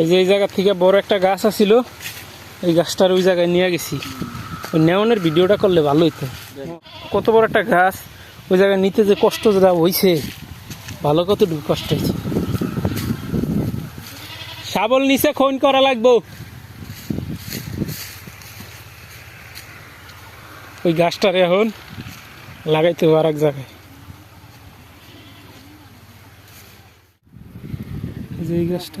এই যে এই জায়গা থেকে বড় একটা গাছ আছিল, এই গাছটার ওই জায়গায় নিয়ে গেছি। ওই নেওয়ানের ভিডিওটা করলে ভালো হইতো। কত বড় একটা গাছ, ওই জায়গায় নিতে যে কষ্ট যেটা হয়েছে ভালো কতটুকু কষ্ট হয়েছে শাবল নিচে খৈন করা লাগবো। ওই গাছটার এখন লাগাইতে হবে আর এক জায়গায় যে এই গাছটা।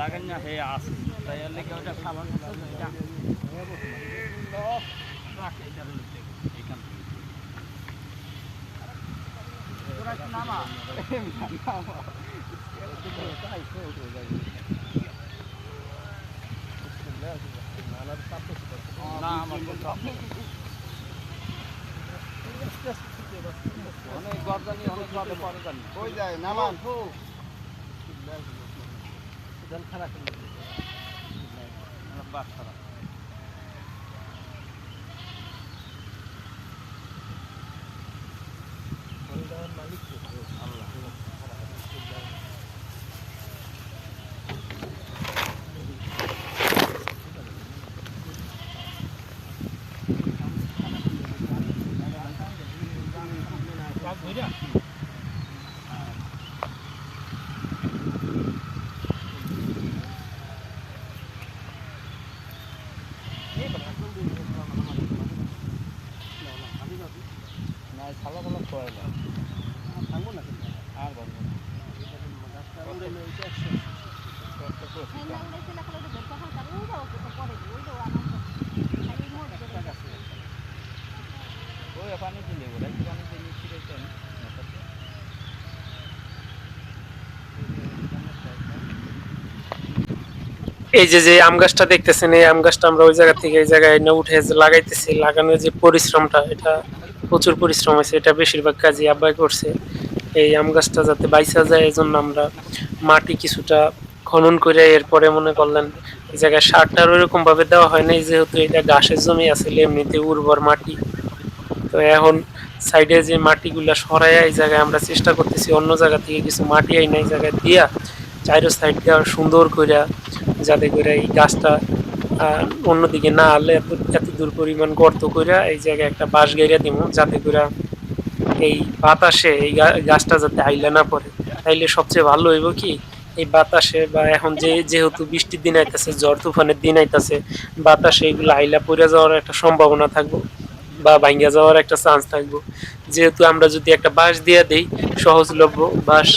লাগান না হে আছে তাই এর লেগে ওটা সাবান নামা। না আমার অনেক গরদানি অনেক পরে জানি। কই যায়? নামান। বাস খারাপ খোয়াই না। থাকব না আর বলব ওই পানি দিলে ওরা পানি দিলে ছিটাইতেন এই যে যে আম গাছটা দেখতেছেন এই আম গাছটা আমরা ওই জায়গা থেকে এই জায়গায় উঠে লাগাইতেছি লাগানোর যে পরিশ্রমটা এটা প্রচুর পরিশ্রম হয়েছে, এটা বেশিরভাগ কাজই আব্বাই করছে। এই আম গাছটা যাতে বাইসা যায় এই জন্য আমরা মাটি কিছুটা খনন করে এরপরে মনে করলেন এই জায়গায় সারটার ওইরকম ভাবে দেওয়া হয় নাই, যেহেতু এটা ঘাসের জমি আছে এমনিতে উর্বর মাটি। তো এখন সাইডে যে মাটিগুলা সরাইয়া এই জায়গায় আমরা চেষ্টা করতেছি, অন্য জায়গা থেকে কিছু মাটি আইনা এই জায়গায় দিয়া চাইরো সাইড দেওয়া সুন্দর করে যাতে করে এই গাছটা অন্যদিকে না আনলে এত এত পরিমাণ গর্ত করে এই জায়গায় একটা বাঁশ গাইরা দিব যাতে করে এই বাতাসে এই গাছটা যাতে আইলা না পড়ে। তাইলে সবচেয়ে ভালো হইব কি, এই বাতাসে বা এখন যে, যেহেতু বৃষ্টির দিন আইতাছে, ঝড় তুফানের দিন আইতাছে, বাতাসে এগুলো আইলা পড়ে যাওয়ার একটা সম্ভাবনা থাকব বা ভাঙ্গা যাওয়ার একটা চান্স থাকব। যেহেতু আমরা যদি একটা বাঁশ দিয়ে দিই, সহজলভ্য বাঁশ,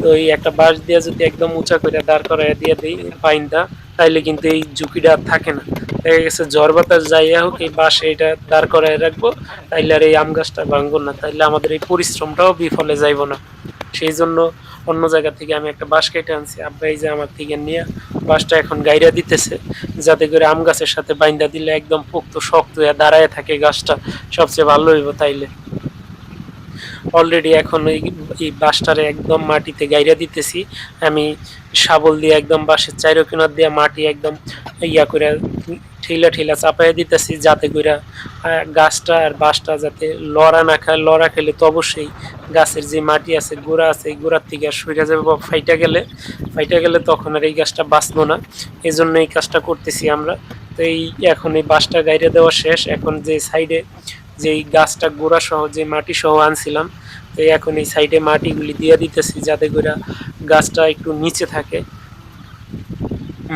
তো এই একটা বাঁশ দিয়ে যদি একদম উঁচা করে দাঁড় করাইয়া দিয়ে দিই পাইনটা, তাইলে কিন্তু এই ঝুঁকিটা আর থাকে না। দেখা গেছে, ঝড় বাতাস যাই হোক, এই বাস এটা দাঁড় করাই রাখব, তাইলে আর এই আম গাছটা ভাঙবো না, তাইলে আমাদের এই পরিশ্রমটাও বিফলে যাইব না। সেই জন্য অন্য জায়গা থেকে আমি একটা বাঁশ কেটে আনছি, আব্বা এই যে আমার থেকে নিয়ে বাঁশটা এখন গাইরা দিতেছে, যাতে করে আম গাছের সাথে বাইন্দা দিলে একদম পোক্ত শক্ত হয়ে দাঁড়ায় থাকে গাছটা, সবচেয়ে ভালো হইব তাইলে। অলরেডি এখন এই এই বাঁশটারে একদম মাটিতে গাইরা দিতেছি। আমি শাবল দিয়ে একদম বাঁশের চাইরো কিনার দিয়ে মাটি একদম ইয়া করে ঠেলা ঠেলা চাপাইয়া দিতেছি যাতে করে গাছটা আর বাঁশটা যাতে লড়া না খায় লড়া খেলে তো অবশ্যই গাছের যে মাটি আছে, গোড়া আছে, এই গোড়ার থেকে সরে যাবে বা ফাইটা গেলে ফাইটা গেলে তখন আর এই গাছটা বাঁচবো না। এই জন্য এই কাজটা করতেছি আমরা। তো এই এখন এই বাঁশটা গাইরে দেওয়া শেষ। এখন যে সাইডে যে এই গাছটা গোড়া সহ, যে মাটি সহ আনছিলাম, তো এখন এই সাইডে মাটিগুলি দিয়ে দিতেছি যাতে করে গাছটা একটু নিচে থাকে।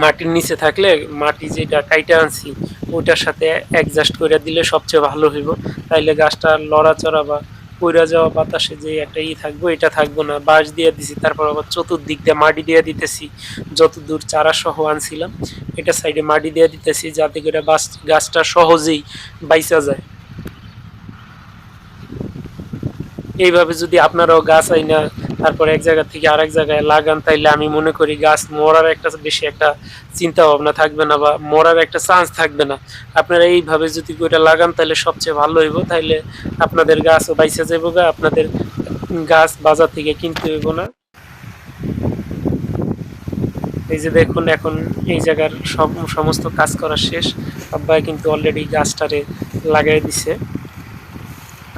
মাটির নিচে থাকলে মাটি যেটা কাইটা আনছি ওটার সাথে অ্যাডজাস্ট করে দিলে সবচেয়ে ভালো হইব। তাইলে গাছটা লড়াচড়া বা পইরা যাওয়া বাতাসে যে একটা ই থাকব, এটা থাকব না। বাঁশ দিয়ে দিছি, তারপর আবার চতুর্দিক দিয়ে মাটি দিয়ে দিতেছি। যত দূর চারা সহ আনছিলাম, এটা সাইডে মাটি দিয়ে দিতেছি যাতে করে বাস গাছটা সহজেই বাইসা যায়। এইভাবে যদি আপনারাও গাছ আইনা, তারপরে এক জায়গা থেকে আরেক জায়গায় লাগান, তাইলে আমি মনে করি গাছ মরার একটা বেশি একটা চিন্তা ভাবনা থাকবে না বা মরার একটা চান্স থাকবে না। আপনারা এইভাবে যদি ওইটা লাগান তাহলে সবচেয়ে ভালো হইব। তাইলে আপনাদের গাছও বাইসে যাব গা, আপনাদের গাছ বাজার থেকে কিনতে হইব না। এই যে দেখুন, এখন এই জায়গার সব সমস্ত কাজ করা শেষ। আব্বাই কিন্তু অলরেডি গাছটারে লাগাই দিছে।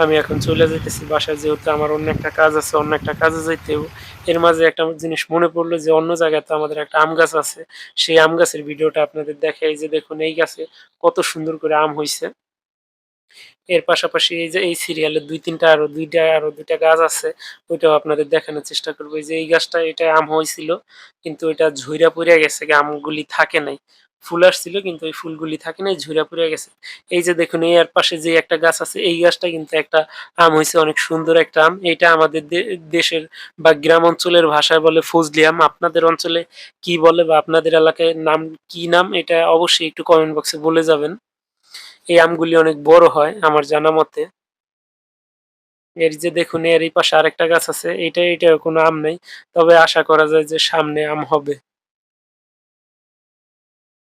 আমি এখন চলে যেতেছি বাসায়, যেহেতু আমার অন্য একটা কাজ আছে, অন্য একটা কাজে যাইতেও এর মাঝে একটা জিনিস মনে পড়ল যে, অন্য জায়গায় তো আমাদের একটা আম গাছ আছে। সেই আম গাছের ভিডিওটা আপনাদের দেখে এই যে দেখুন, এই গাছে কত সুন্দর করে আম হইছে। এর পাশাপাশি এই যে, এই সিরিয়ালের দুই তিনটা আরও, দুইটা আরও দুইটা গাছ আছে, ওইটাও আপনাদের দেখানোর চেষ্টা করব। যে, এই গাছটা এটা আম হয়েছিল কিন্তু এটা ঝুইরা পড়ে গেছে আমগুলি থাকে নাই। ফুল আসছিল, কিন্তু ওই ফুলগুলি থাকে নাই ঝুইরা পড়ে গেছে। এই যে দেখুন, এই আর পাশে যে একটা গাছ আছে, এই গাছটা কিন্তু একটা আম হয়েছে, অনেক সুন্দর একটা আম। এটা আমাদের দেশের বা গ্রাম অঞ্চলের ভাষায় বলে ফজলি আম। আপনাদের অঞ্চলে কি বলে বা আপনাদের এলাকায় নাম, কি নাম, এটা অবশ্যই একটু কমেন্ট বক্সে বলে যাবেন। এই আমগুলি অনেক বড় হয়, আমার জানা মতে। এর যে দেখুন, এর এই পাশে আরেকটা গাছ আছে, এটা এটা কোনো আম নেই। তবে আশা করা যায় যে সামনে আম হবে।